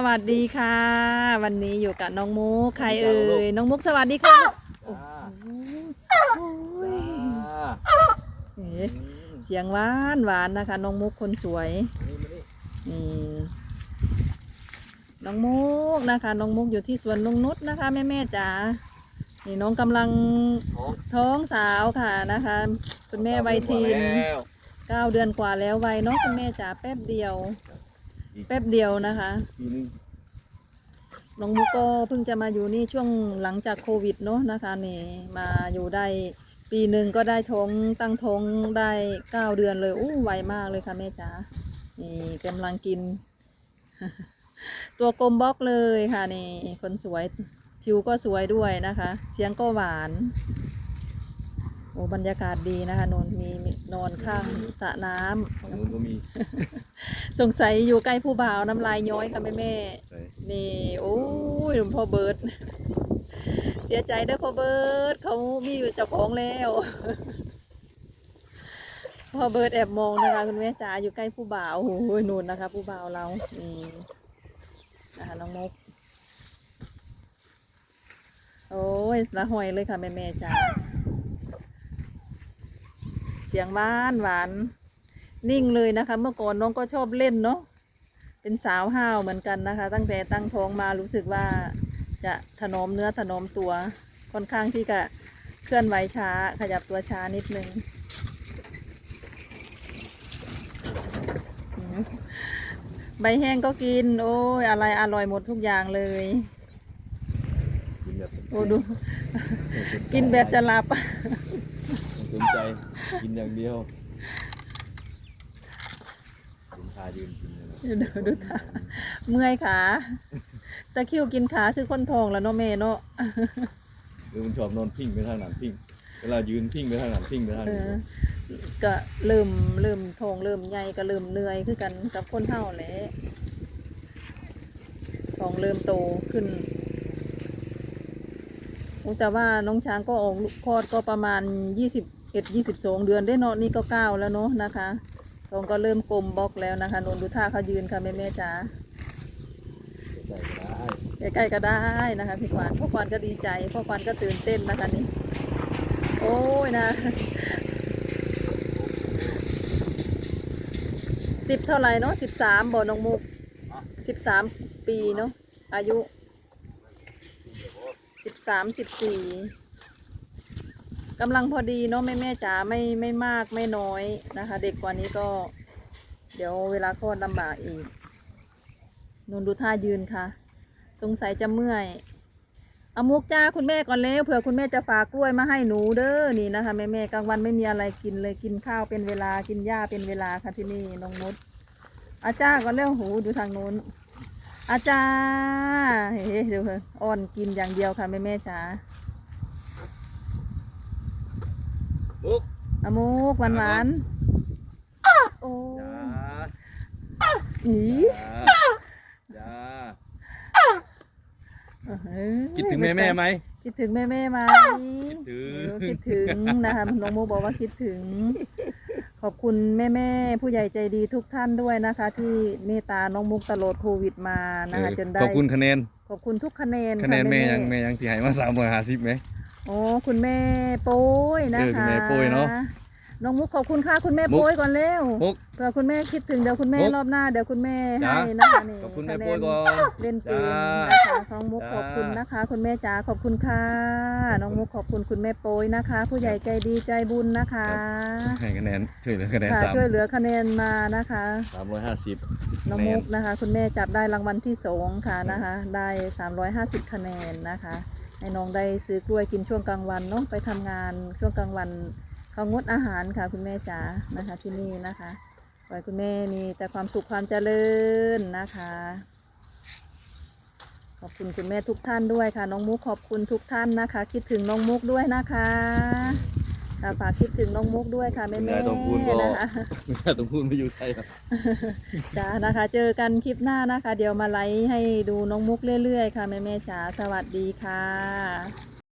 สวัสดีค่ะ วันนี้อยู่กับน้องมุกใครเอ่ยน้องมุกสวัสดีค่ะลูกจ้าโอ้ยจ้าเอ๋เสียงหวานหวานนะคะ น้องมุกคนสวยนี่มานี่นี่น้องมุกนะคะ น้องมุกอยู่ที่สวนนงนุชนะคะแม่แม่ๆจ๋านี่น้องกำลังท้องท้องสาวค่ะนะคะคุณแม่วัยทีนแล้วเก้าเดือนกว่าแล้ววัยเนาะคุณแม่จ๋าแป๊บเดียว แป๊บเดียวนะคะ ปีนึงน้องมุกก็เพิ่งจะมาอยู่นี่ช่วงหลังจากโควิดเนาะนะคะนี่มาอยู่ได้ปีหนึ่งก็ได้ท้องตั้งท้องได้เก้าเดือนเลยอู้ไวมากเลยค่ะแม่จ๋านี่กำลังกิน ตัวกลมบล็อกเลยค่ะนี่คนสวยผิวก็สวยด้วยนะคะ เสียงก็หวาน โอ้บรรยากาศดีนะคะนนมีมีนอนข้างสระน้ำฝั่งนู้นก็มีสงสัยอยู่ใกล้ผู้บ่าวน้ำลายย้อยค่ะแม่แม่ใส่นี่ โอ้ยหลวงพ่อเบิร์ด เสียใจเด้อพ่อเบิร์ดเขามีอยู่เจ้าของแล้ว พ่อเบิร์ดแอบมองนะคะคุณแม่จ๋าอยู่ใกล้ผู้บ่าวโอ้ยนู่นนะคะ ผู้บ่าวเรานี่นะคะน้องมุกโอ้ยละหอยเลยค่ะแม่แม่จ๋าเสียงหวานหวาน นิ่งเลยนะคะ เมื่อก่อนน้องก็ชอบเล่นเนาะเป็นสาวห้าวเหมือนกันนะคะ ตั้งแต่ตั้งท้องมารู้สึกว่าจะถนอมเนื้อถนอมตัวค่อนข้างที่จะเคลื่อนไหวช้า ขยับตัวช้านิดนึงอืมใบแห้งก็กิน โอ้ยอะไรอร่อยหมดทุกอย่างเลยกินแบบโอ้ดู กินแบบจะหลับไม่ สนใจกินอย่างเดียวกินพายืนกินเลยนะดูดูท่า เมื่อยขาตะคริวกินขาคือคนทองแล้วเนาะแม่เนาะ หรือมันชอบนอนพิงไปทางนั้นพิงเวลายืนพิงไปทางนั้นพิงไปทางเอนี้อ ก็เริ่มเริ่มทองเริ่มใหญ่ก็เริ่มเหนื่อยคือกันกับคนเท่าแหละทองเริ่มโตขึ้นโอ้แต่ว่าน้องช้างก็ออกลูกคลอดก็ประมาณยี่สิบ เอ็ดยี่สิบสองเดือนได้เนาะนี่ก็เก้าแล้วเนาะนะคะทองก็เริ่มกลมบล็อกแล้วนะคะนนดูท่าเขายืนค่ะแม่แม่จ๋าใก็ได้ใกล้ๆก็ได้นะคะพี่ควานพ่อควานก็ดีใจพ่อควานก็ตื่นเต้นนะคะนี่โอ้ยนะสิบเท่าไหร่เนาะสิบสามบ่อน้องมุกสิบสามปีเนาะอายุสิบสามสิบสี่ กำลังพอดีเนาะแม่แม่จ๋าไม่ไม่มากไม่น้อยนะคะ เด็กกว่านี้ก็ เดี๋ยวเวลาคลอดลำบากอีกนนดูท่ายืนค่ะ สงสัยจะเมื่อยเอามุกจ้าคุณแม่ก่อนแล้วเผื่อคุณแม่จะฝากกล้วยมาให้หนูเด้อนี่นะคะแม่แม่กลางวันไม่มีอะไรกินเลยกินข้าวเป็นเวลากินหญ้าเป็นเวลาค่ะที่นี่น้องมดอาจ้าก่อนแล้วหูดูทางนู้นอาจารย์เฮ้ดูเถอะอ่อนกินอย่างเดียวค่ะแม่แม่จ๋า ปุ๊กเอามุกหวานหวานๆโอ้จ้าอีจ้าเอ้ยคิดถึงแม่แม่ไหมคิดถึงแม่แม่ๆไหมคิดถึงเออคิดถึงนะคะน้องโมบอกว่าคิดถึง ขอบคุณแม่แม่ๆผู้ใหญ่ใจดีทุกท่านด้วยนะคะ ที่เมตตาน้องมุกตลอดโควิดมานะคะจนได้ขอบคุณคะแนนขอบคุณทุกคะแนนคะแนนแม่ๆยังแม่ยังที่ให้มาสามร้อยห้าสิบไหม โอ้คุณแม่โป้ยนะเออคุคะณแม่โป้ยเนอะน้องมุกขอบคุณค่ะคุณแม่มุก โป้ยก่อนเร็วมุก เผื่อคุณแม่คิดถึงเดี๋ยวคุณแม่มุกรอบหน้าเดี๋ยวคุณแม่จ้าให้นะคะนี่ขอบคุณแม่ะแนโป้ยก่อน เล่นเกมจ้านะคะน้องมุกจ้า ขอบคุณนะคะ คุณแม่จ๋าขอบคุณค่ะน้องมุกขอบคุณคุณแม่โป้ยนะคะ ผู้ใหญ่ใจดีใจบุญนะคะให้คะแนนช่วยเหลือคะแนนค่ะสามช่วยเหลือคะแนนมานะคะ สามร้อยห้าสิบน้องมุกนะคะ คุณแม่จับได้รางวัลที่สองค่ะนะคะ ได้ 350 คะแนนนะคะ ให้น้องได้ซื้อกล้วยกินช่วงกลางวันเนาะไปทำงานช่วงกลางวันเขางดอาหารค่ะคุณแม่จ๋านะคะที่นี่นะคะขอให้คุณแม่มีแต่ความสุขความเจริญนะคะ ขอบคุณคุณแม่ทุกท่านด้วยค่ะ น้องมุกขอบคุณทุกท่านนะคะ คิดถึงน้องมุกด้วยนะคะ ค่ะฝากคิดถึงน้องมุกด้วยค่ะแม่แม่ยายต้องพูดก็นะคะไม่ใช่ต้องพูดไม่อยู่ไทยหรอกจ้านะคะ เจอกันคลิปหน้านะคะ เดี๋ยวมาไลฟ์ให้ดูน้องมุกเรื่อยๆ ค่ะแม่แม่ๆจ๋าสวัสดีค่ะ